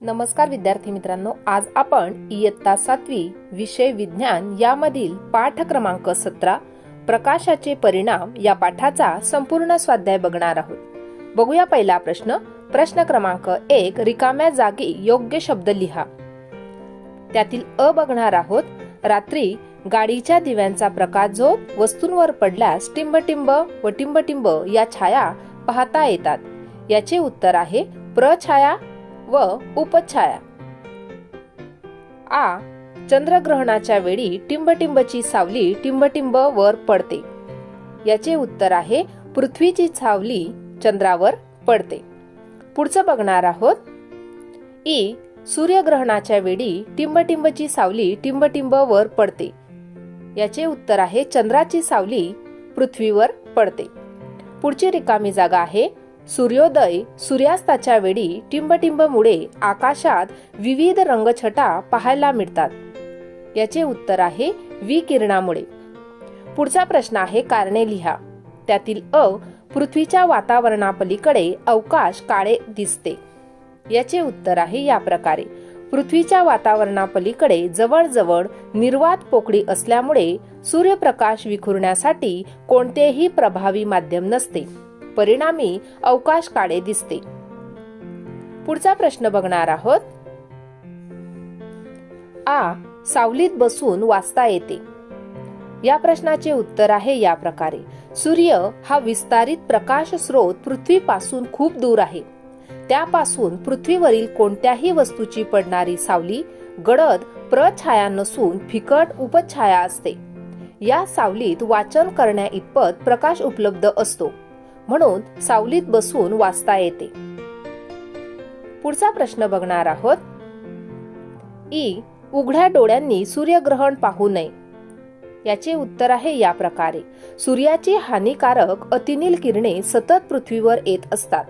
नमस्कार विद्यार्थी मित्रांनो आज आपण इयत्ता सातवी विषय विज्ञान यामधील पाठ क्रमांक सतरा प्रकाशाचे परिणाम या पाठाचा संपूर्ण स्वाध्याय बघणार आहोत. बघूया पहिला प्रश्न. प्रश्न क्रमांक एक रिकाम्या जागी योग्य शब्द लिहा. त्यातील अ बघणार आहोत रात्री गाडीच्या दिव्यांचा प्रकाश जो वस्तूंवर पडल्यास टिंबटिंब व टिंबटिंब या छाया पाहता येतात. याचे उत्तर आहे प्रछाया व उपछाया. आ चंद्रग्रहणाच्या वेळी टिंबटिंबची सावली टिंबटिंब वर पडते. याचे उत्तर आहे पृथ्वीची सावली चंद्रावर पडते. पुढचं बघणार आहोत. ई सूर्यग्रहणाच्या वेळी टिंबटिंबची सावली टिंबटिंब वर पडते. याचे उत्तर आहे चंद्राची सावली पृथ्वीवर पडते. पुढची रिकामी जागा आहे सूर्योदय सूर्यास्ताच्या वेळी टिंबटिंबमुळे आकाशात विविध रंगछटा पाहायला मिळतात. याचे उत्तर आहे विकिरणामुळे पुढचा प्रश्न आहे कारणे लिहा. त्यातील अ पृथ्वीच्या वातावरणापलीकडे अवकाश काळे दिसते. याचे उत्तर आहे या प्रकारे. पृथ्वीच्या वातावरणापलीकडे जवळजवळ निर्वात पोकळी असल्यामुळे सूर्यप्रकाश विखुरण्यासाठी कोणतेही प्रभावी माध्यम नसते. परिणामी अवकाश काळे दिसते. पुढचा प्रश्न बघणार आहोत. आ. सावलीत बसून वाचता येते. या प्रश्नाचे उत्तर आहे या प्रकारे. सूर्य हा विस्तारित प्रकाश स्रोत पृथ्वीपासून खूप दूर आहे. त्यापासून पृथ्वीवरील कोणत्याही वस्तूची पडणारी सावली गडद प्रछाया नसून फिकट उपछाया असते. या सावलीत वाचन करण्या इतपत प्रकाश उपलब्ध असतो. म्हणून सावलीत बसून वाचता येते. पुढचा प्रश्न बघणार आहोत. ई. उघड्या डोळ्यांनी सूर्यग्रहण पाहू नये. याचे उत्तर आहे या प्रकारे. सूर्याची हानिकारक अतिनील किरणे सतत पृथ्वीवर येत असतात.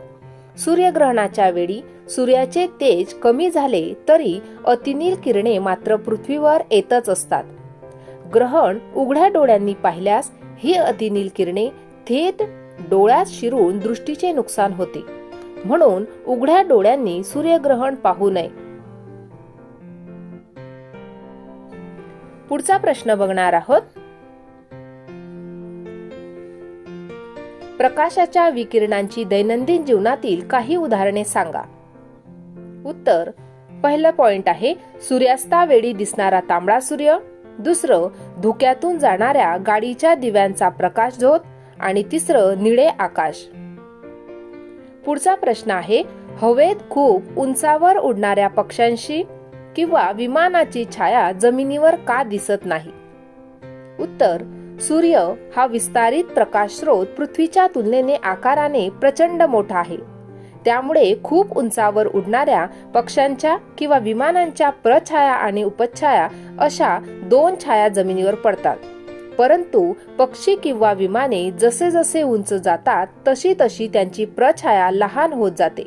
सूर्यग्रहणाच्या वेळी सूर्याचे तेज कमी झाले तरी अतिनील किरणे मात्र पृथ्वीवर येतच असतात. ग्रहण उघड्या डोळ्यांनी पाहिल्यास ही अतिनील किरणे थेट डोळ्यात शिरून दृष्टीचे नुकसान होते. म्हणून उघड्या डोळ्यांनी सूर्यग्रहण पाहू नये. पुढचा प्रश्न बघणार आहोत. प्रकाशाच्या विकिरणांची दैनंदिन जीवनातील काही उदाहरणे सांगा. उत्तर पहिलं पॉइंट आहे सूर्यास्तावेळी दिसणारा तांबडा सूर्य. दुसरं धुक्यातून जाणाऱ्या गाडीच्या दिव्यांचा प्रकाश झोत. आणि तिसरं निळे आकाश. पुढचा प्रश्न आहे हवेत खूप उंचावर उडणाऱ्या पक्ष्यांशी किंवा विमानाची छाया जमिनीवर का दिसत नाही? उत्तर सूर्य हा विस्तारित प्रकाश स्रोत पृथ्वीच्या तुलनेने आकाराने प्रचंड मोठा आहे. त्यामुळे खूप उंचावर उडणाऱ्या पक्ष्यांच्या किंवा विमानांच्या प्रछाया आणि उपछाया अशा दोन छाया जमिनीवर पडतात. परंतु पक्षी किंवा विमाने जसे जसे उंच जातात तशी तशी त्यांची प्रछाया लहान होत जाते.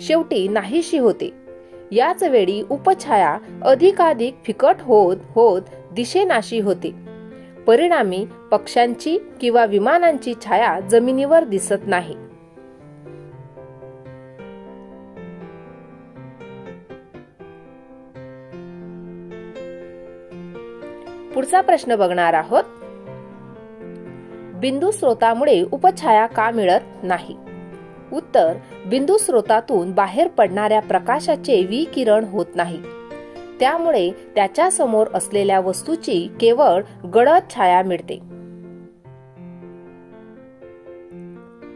शेवटी नाहीशी होते. याच वेळी उपछाया अधिकाधिक फिकट होत होत दिशेनाशी होते. परिणामी पक्ष्यांची किंवा विमानांची छाया जमिनीवर दिसत नाही. पुढचा प्रश्न बघणार आहोत. बिंदू स्रोतामुळे उपछाया का मिळत नाही? उत्तर बिंदू स्रोतातून बाहेर पडणाऱ्या प्रकाशाचे विकिरण होत नाही. त्यामुळे त्याच्यासमोर असलेल्या वस्तूची केवळ गडद छाया मिळते.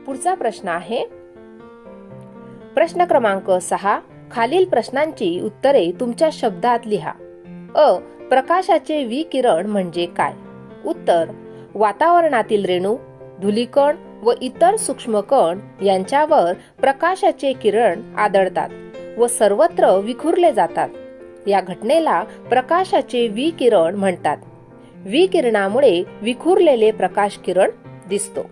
पुढचा प्रश्न आहे. प्रश्न क्रमांक सहा खालील प्रश्नांची उत्तरे तुमच्या शब्दात लिहा. अ प्रकाशाचे विकिरण म्हणजे काय? उत्तर वातावरणातील रेणू धुलीकण व इतर सूक्ष्मकण यांच्यावर प्रकाशाचे किरण आदळतात व सर्वत्र विखुरले जातात. या घटनेला प्रकाशाचे विकिरण म्हणतात. विकिरणामुळे विखुरलेले प्रकाश किरण दिसतो.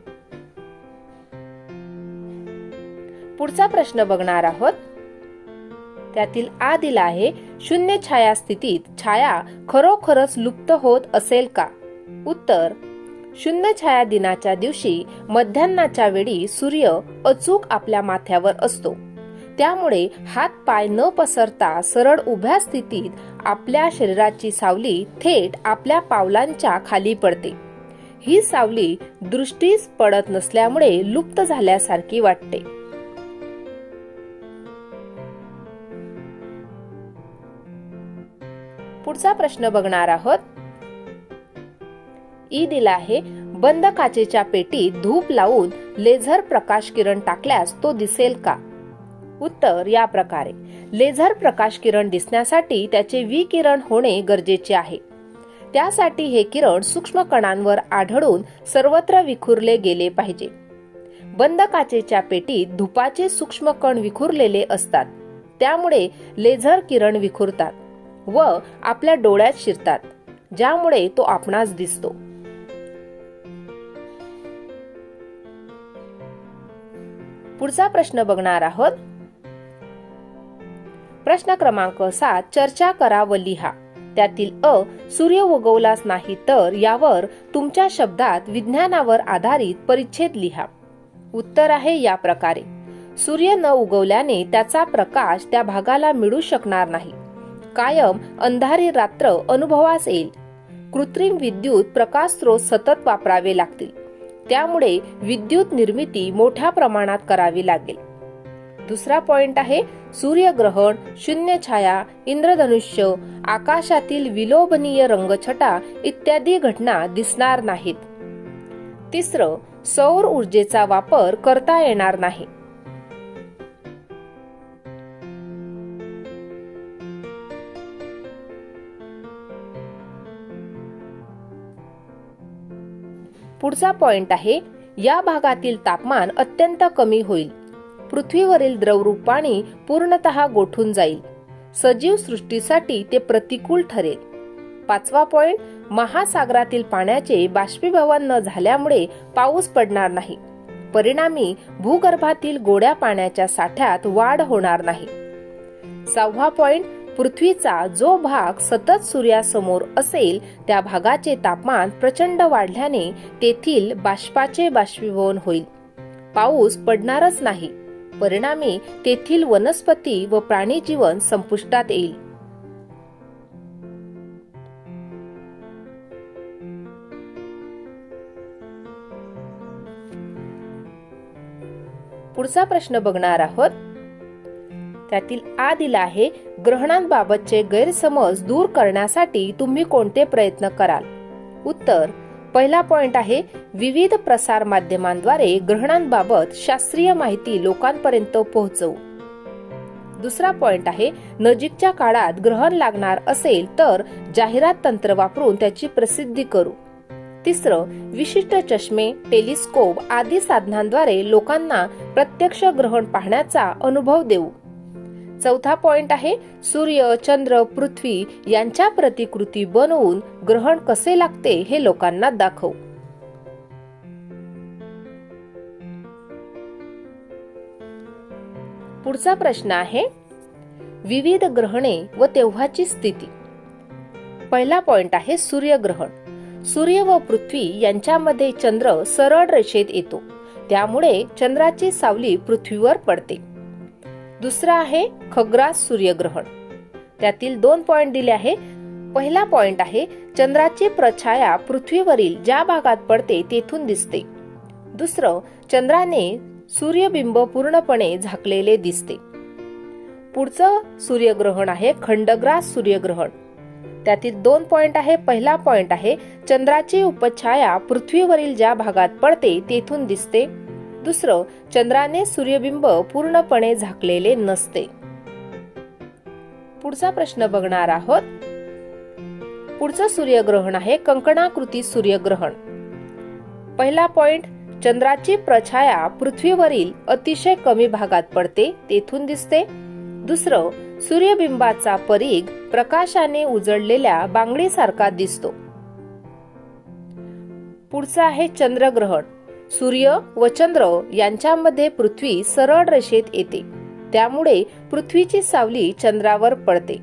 पुढचा प्रश्न बघणार आहोत. त्यातील आ दिला आहे शून्य छाया स्थितीत छाया खरोखरच लुप्त होत असेल का? उत्तर शून्य छाया दिनाच्या दिवशी मध्यान्नाच्या वेळी सूर्य अचूक आपल्या माथ्यावर असतो. त्यामुळे हात पाय न पसरता सरळ उभ्या स्थितीत आपल्या शरीराची सावली थेट आपल्या पावलांच्या खाली पडते. ही सावली दृष्टीस पडत नसल्यामुळे लुप्त झाल्यासारखी वाटते. पुढचा प्रश्न बघणार आहोत. ई दिला आहे बंद काचेच्या पेटीत धूप लावून लेझर प्रकाश किरण टाकल्यास तो दिसेल का? उत्तर या प्रकारे. लेझर प्रकाश किरण दिसण्यासाठी त्याचे विकिरण होणे गरजेचे आहे. त्यासाठी हे किरण सूक्ष्म कणांवर आढळून सर्वत्र विखुरले गेले पाहिजे. बंद काचेच्या पेटीत धुपाचे सूक्ष्म कण विखुरलेले असतात. त्यामुळे लेझर किरण विखुरतात. व आपल्या डोळ्यात शिरतात ज्यामुळे तो आपणास दिसतो. पुढचा प्रश्न बघणार आहोत. प्रश्न क्रमांक सात चर्चा करा व लिहा. त्यातील अ सूर्य उगवलाच नाही तर यावर तुमच्या शब्दात विज्ञानावर आधारित परिच्छेद लिहा. उत्तर आहे या प्रकारे. सूर्य न उगवल्याने त्याचा प्रकाश त्या भागाला मिळू शकणार नाही. कायम अंधारी रात्र अनुभवास येईल. कृत्रिम विद्युत प्रकाश स्रोत सतत वापरावे लागतील. त्यामुळे विद्युत निर्मिती मोठ्या प्रमाणात करावी लागेल. दुसरा पॉइंट आहे सूर्यग्रहण शून्य छाया इंद्रधनुष्य आकाशातील विलोभनीय रंगछटा इत्यादी घटना दिसणार नाहीत. तिसरं सौर ऊर्जेचा वापर करता येणार नाही. पुढचा पॉइंट आहे या भागातील तापमान अत्यंत कमी होईल. पृथ्वीवरील द्रवरूप पाणी पूर्णतः गोठून जाईल. सजीव सृष्टीसाठी ते प्रतिकूल ठरेल. पाचवा पॉइंट महासागरातील पाण्याचे बाष्पीभवन न झाल्यामुळे पाऊस पडणार नाही. परिणामी भूगर्भातील गोड्या पाण्याच्या साठ्यात वाढ होणार नाही. सहावा पॉइंट पृथ्वीचा जो भाग सतत सूर्यासमोर असेल त्या भागाचे तापमान प्रचंड वाढल्याने तेथील बाष्पाचे बाष्पीभवन होईल. पाऊस पडणारच नाही. परिणामी तेथील वनस्पती व प्राणी जीवन संपुष्टात येईल. पुढचा प्रश्न बघणार आहोत. त्यातील आ दिला आहे. ग्रहणांबाबतचे गैरसमज दूर करण्यासाठी तुम्ही कोणते प्रयत्न कराल? उत्तर पहिला पॉइंट आहे विविध प्रसार माध्यमांद्वारे ग्रहणांबाबत शास्त्रीय माहिती लोकांपर्यंत पोहोचवू. दुसरा पॉइंट आहे नजीकच्या काळात ग्रहण लागणार असेल तर जाहिरात तंत्र वापरून त्याची प्रसिद्धी करू. तिसरं विशिष्ट चष्मे टेलिस्कोप आदी साधनांद्वारे लोकांना प्रत्यक्ष ग्रहण पाहण्याचा अनुभव देऊ. चौथा पॉइंट आहे सूर्य चंद्र पृथ्वी यांच्या प्रतिकृती बनवून ग्रहण कसे लागते हे लोकांना दाखव. पुढचा प्रश्न आहे विविध ग्रहणे व तेव्हाची स्थिती. पहिला पॉइंट आहे सूर्यग्रहण. सूर्य व पृथ्वी यांच्यामध्ये चंद्र सरळ रेषेत येतो. त्यामुळे चंद्राची सावली पृथ्वीवर पडते. दुसरा आहे खग्रास सूर्यग्रहण. त्यातील दोन पॉइंट दिले आहे. पहिला पॉइंट आहे चंद्राची प्रछाया पृथ्वीवरील ज्या भागात पडते तेथून दिसते. दुसरं चंद्राने सूर्यबिंब पूर्णपणे झाकलेले दिसते. पुढचं सूर्यग्रहण आहे खंडग्रास सूर्यग्रहण. त्यातील दोन पॉइंट आहे पहिला पॉइंट आहे चंद्राची उपछाया पृथ्वीवरील ज्या भागात पडते तेथून दिसते. दुसरं चंद्राने सूर्यबिंब पूर्णपणे झाकलेले नसते. पुढचा प्रश्न बघणार आहोत. पुढचं सूर्यग्रहण आहे कंकणाकृती सूर्यग्रहण. पहिला पॉइंट चंद्राची प्रछाया पृथ्वीवरील अतिशय कमी भागात पडते तेथून दिसते. दुसरं सूर्यबिंबाचा परीघ प्रकाशाने उजळलेल्या बांगडीसारखा दिसतो. पुढचं आहे चंद्रग्रहण. सूर्य व चंद्र यांच्यामध्ये पृथ्वी सरळ रेषेत येते. त्यामुळे पृथ्वीची सावली चंद्रावर पडते.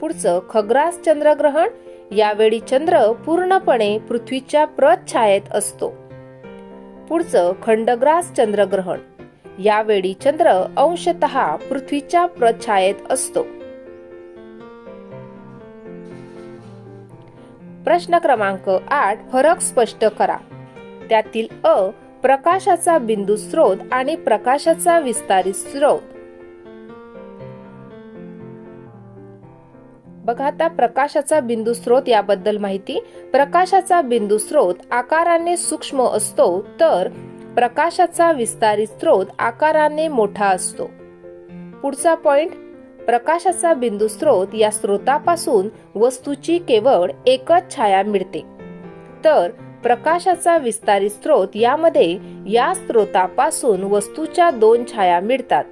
पुढचं खग्रास चंद्रग्रहण यावेळी चंद्र पूर्णपणे पृथ्वीच्या प्रच्छायेत असतो. पुढचं खंडग्रास चंद्रग्रहण यावेळी चंद्र अंशतः पृथ्वीच्या प्रच्छायेत असतो. प्रश्न क्रमांक आठ फरक स्पष्ट करा. त्यातील अ प्रकाशाचा बिंदू स्रोत आणि प्रकाशाचा विस्तारित स्रोत. बघा आता प्रकाशाचा बिंदू स्रोत याबद्दल माहिती. प्रकाशाचा बिंदू स्रोत आकाराने सूक्ष्म असतो तर प्रकाशाचा विस्तारित स्रोत आकाराने मोठा असतो. पुढचा पॉइंट प्रकाशाचा बिंदू स्रोत या स्रोतापासून वस्तूची केवळ एकच छाया मिळते. तर प्रकाशाचा विस्तारित स्रोत यामध्ये या स्रोतापासून वस्तूच्या दोन छाया मिळतात.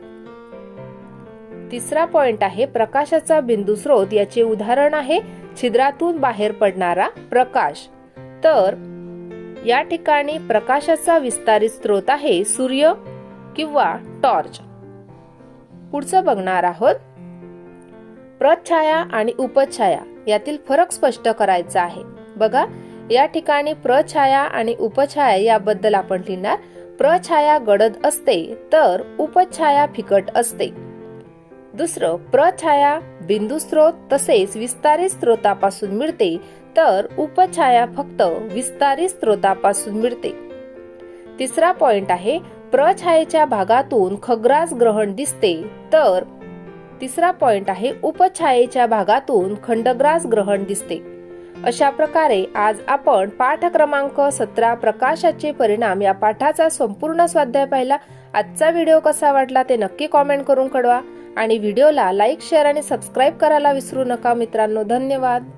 तिसरा पॉइंट आहे प्रकाशाचा बिंदू स्रोत. याचे उदाहरण आहे छिद्रातून बाहेर पडणारा प्रकाश. तर या ठिकाणी प्रकाशाचा विस्तारित स्रोत आहे सूर्य किंवा टॉर्च. पुढचं बघणार आहोत. प्रछाया आणि उपछाया. यातील फरक स्पष्ट करायचा आहे. बघा या ठिकाणी प्रछाया आणि उपछाया याबद्दल आपण लिहिणार. प्रछाया गडद असते तर उपछाया फिकट असते. दुसरं प्रछाया बिंदू स्रोत तसेच विस्तारित स्रोतापासून मिळते तर उपछाया फक्त विस्तारित स्रोतापासून मिळते. तिसरा पॉइंट आहे प्रछायेच्या भागातून खग्रास ग्रहण दिसते तर तिसरा पॉइंट आहे उपछायेच्या भागातून खंडग्रास ग्रहण दिसते. अशा प्रकारे आज आपण पाठ क्रमांक सतरा प्रकाशाचे परिणाम या पाठाचा संपूर्ण स्वाध्याय पाहिला. आजचा व्हिडिओ कसा वाटला ते नक्की कॉमेंट करून कळवा. आणि व्हिडिओला लाईक शेअर आणि सबस्क्राईब करायला विसरू नका मित्रांनो. धन्यवाद.